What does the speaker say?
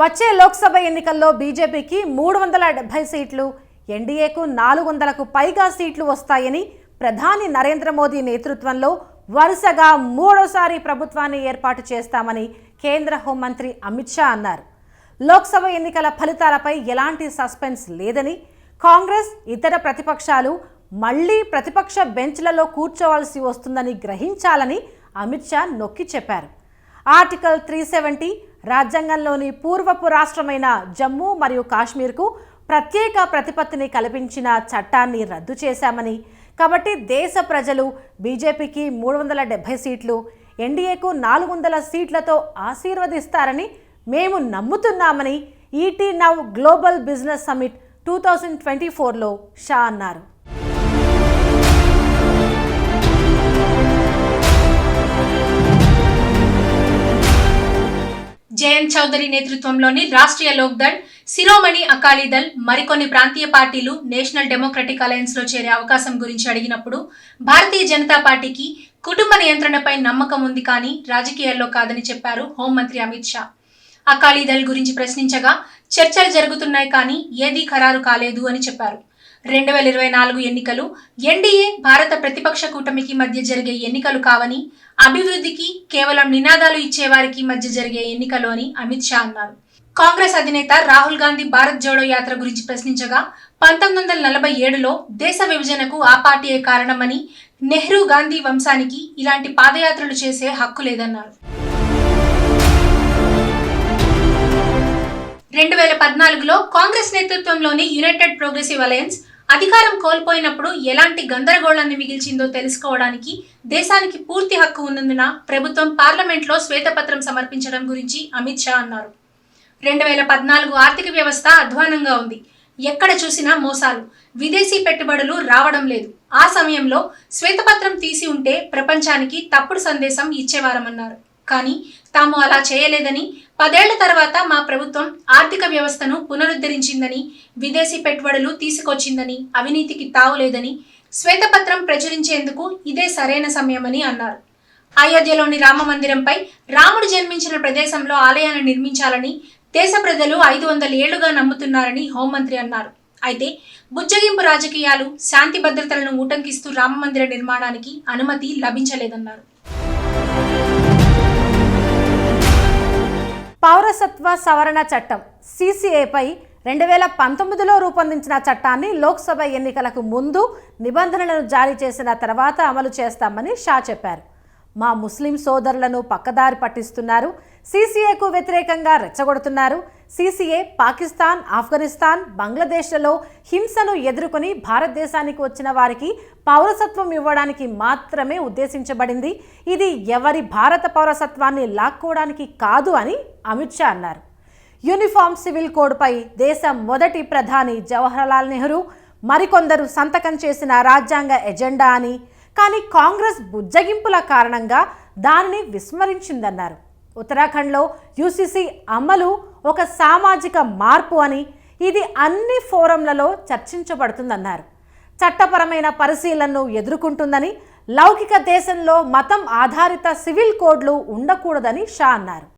వచ్చే లోక్సభ ఎన్నికల్లో బీజేపీకి మూడు వందల డెబ్బై సీట్లు ఎన్డీఏకు నాలుగు వందలకు పైగా సీట్లు వస్తాయని ప్రధాని నరేంద్ర మోదీ నేతృత్వంలో వరుసగా మూడోసారి ప్రభుత్వాన్ని ఏర్పాటు చేస్తామని కేంద్ర హోంమంత్రి అమిత్ షా అన్నారు. లోక్సభ ఎన్నికల ఫలితాలపై ఎలాంటి సస్పెన్స్ లేదని కాంగ్రెస్ ఇతర ప్రతిపక్షాలు మళ్ళీ ప్రతిపక్ష బెంచ్లలో కూర్చోవలసి వస్తుందని గ్రహించాలని అమిత్ షా నొక్కి చెప్పారు. ఆర్టికల్ త్రీ సెవెంటీ రాజ్యాంగంలోని పూర్వపు రాష్ట్రమైన జమ్మూ మరియు కాశ్మీర్కు ప్రత్యేక ప్రతిపత్తిని కల్పించిన చట్టాన్ని రద్దు చేశామని. కాబట్టి దేశ ప్రజలు బీజేపీకి మూడు వందల డెబ్బై సీట్లు ఎన్డీఏకు నాలుగు వందల సీట్లతో ఆశీర్వదిస్తారని మేము నమ్ముతున్నామని ET now global business summit two thousand twenty ఫోర్లో షా అన్నారు. చౌదరి నేతృత్వంలోని రాష్ట్రీయ లోక్దళ్ శిరోమణి అకాలీదళ్ మరికొన్ని ప్రాంతీయ పార్టీలు నేషనల్ డెమోక్రటిక్ అలయన్స్లో చేరే అవకాశం గురించి అడిగినప్పుడు భారతీయ జనతా పార్టీకి కుటుంబ నియంత్రణపై నమ్మకం ఉంది కానీ రాజకీయాల్లో కాదని చెప్పారు హోంమంత్రి అమిత్ షా. అకాలీదళ్ గురించి ప్రశ్నించగా చర్చలు జరుగుతున్నాయి కానీ ఏదీ ఖరారు కాలేదు అని చెప్పారు. రెండు వేల ఇరవై నాలుగు ఎన్నికలు. ఎన్డీఏ భారత ప్రతిపక్ష కూటమికి మధ్య జరిగే ఎన్నికలు కావని అభివృద్ధికి కేవలం నినాదాలు ఇచ్చేవారికి మధ్య జరిగే ఎన్నికలు అని అమిత్ షా అన్నారు. కాంగ్రెస్ అధినేత రాహుల్ గాంధీ భారత్ జోడో యాత్ర గురించి ప్రశ్నించగా పంతొమ్మిది వందల నలభై ఏడులో దేశ విభజనకు ఆ పార్టీయే కారణమని నెహ్రూ గాంధీ వంశానికి ఇలాంటి పాదయాత్రలు చేసే హక్కు లేదన్నారు. రెండు వేల పద్నాలుగులో కాంగ్రెస్ నేతృత్వంలోని యునైటెడ్ ప్రోగ్రెసివ్ అలయన్స్ అధికారం కోల్పోయినప్పుడు ఎలాంటి గందరగోళాన్ని మిగిల్చిందో తెలుసుకోవడానికి దేశానికి పూర్తి హక్కు ఉన్నందున ప్రభుత్వం పార్లమెంట్లో శ్వేతపత్రం సమర్పించడం గురించి అమిత్ షా అన్నారు. రెండు వేల పద్నాలుగు ఆర్థిక వ్యవస్థ అధ్వానంగా ఉంది. ఎక్కడ చూసినా మోసాలు. విదేశీ పెట్టుబడులు రావడం లేదు. ఆ సమయంలో శ్వేతపత్రం తీసి ఉంటే ప్రపంచానికి తప్పుడు సందేశం ఇచ్చేవారమన్నారు. కానీ తాము అలా చేయలేదని పదేళ్ళ తర్వాత మా ప్రభుత్వం ఆర్థిక వ్యవస్థను పునరుద్ధరించిందని విదేశీ పెట్టుబడులు తీసుకొచ్చిందని అవినీతికి తావులేదని శ్వేతపత్రం ప్రచురించేందుకు ఇదే సరైన సమయమని అన్నారు. అయోధ్యలోని రామ మందిరంపై రాముడు జన్మించిన ప్రదేశంలో ఆలయాన్ని నిర్మించాలని దేశ ప్రజలు ఐదు వందల ఏళ్ళుగా నమ్ముతున్నారని హోంమంత్రి అన్నారు. అయితే బుజ్జగింపు రాజకీయాలు శాంతి భద్రతలను ఉటంకిస్తూ రామమందిర నిర్మాణానికి అనుమతి లభించలేదన్నారు. పౌరసత్వ సవరణ చట్టం సీసీఏపై రెండు వేల పంతొమ్మిదిలో రూపొందించిన చట్టాన్ని లోక్సభ ఎన్నికలకు ముందు నిబంధనలను జారీ చేసిన తర్వాత అమలు చేస్తామని షా చెప్పారు. మా ముస్లిం సోదరులను పక్కదారి పట్టిస్తున్నారు సీసీఏకు వ్యతిరేకంగా రెచ్చగొడుతున్నారు సీసీఏ పాకిస్తాన్ ఆఫ్ఘనిస్తాన్ బంగ్లాదేశ్లలో హింసను ఎదుర్కొని భారతదేశానికి వచ్చిన వారికి పౌరసత్వం ఇవ్వడానికి మాత్రమే ఉద్దేశించబడింది. ఇది ఎవరి భారత పౌరసత్వాన్ని లాక్కోవడానికి కాదు అని అమిత్ షా అన్నారు. యూనిఫామ్ సివిల్ కోడ్పై దేశ మొదటి ప్రధాని జవహర్లాల్ నెహ్రూ మరికొందరు సంతకం చేసిన రాజ్యాంగ ఎజెండా అని కానీ కాంగ్రెస్ బుజ్జగింపుల కారణంగా దానిని విస్మరించిందన్నారు. ఉత్తరాఖండ్లో యూసీసీ అమలు ఒక సామాజిక మార్పు అని ఇది అన్ని ఫోరంలలో చర్చించబడుతుందన్నారు. చట్టపరమైన పరిశీలనను ఎదుర్కొంటుందని లౌకిక దేశంలో మతం ఆధారిత సివిల్ కోడ్లు ఉండకూడదని షా అన్నారు.